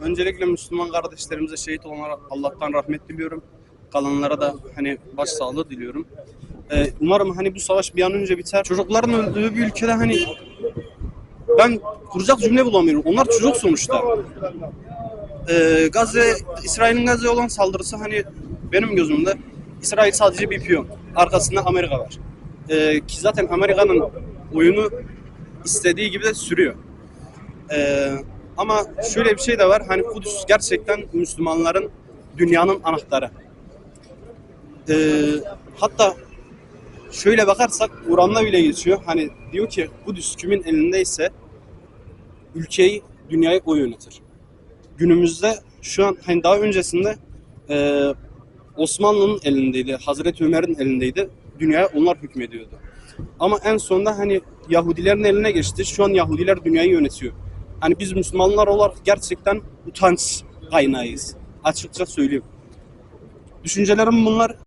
Öncelikle Müslüman kardeşlerimize şehit olanlara Allah'tan rahmet diliyorum. Kalanlara da hani başsağlığı diliyorum. Ee, umarım hani bu savaş bir an önce biter. Çocukların öldüğü bir ülkede hani ben kuracak cümle bulamıyorum. Onlar çocuk sonuçta. Ee, Gazze, İsrail'in Gazze'ye olan saldırısı hani benim gözümde İsrail sadece bir piyon. Arkasında Amerika var. Ee, ki zaten Amerika'nın oyunu istediği gibi de sürüyor. Ee, ama şöyle bir şey de var. Hani Kudüs gerçekten Müslümanların dünyanın anahtarı. Ee, hatta şöyle bakarsak Kur'an'da bile geçiyor. Hani diyor ki Kudüs kimin elindeyse ülkeyi, dünyayı o yönetir. Günümüzde şu an hani daha öncesinde e, Osmanlı'nın elindeydi, Hazreti Ömer'in elindeydi. Dünyaya onlar hükmediyordu. Ama en sonunda hani Yahudilerin eline geçti. Şu an Yahudiler dünyayı yönetiyor. Hani biz Müslümanlar olarak gerçekten utanç kaynağıyız. Açıkça söyleyeyim. Düşüncelerim bunlar.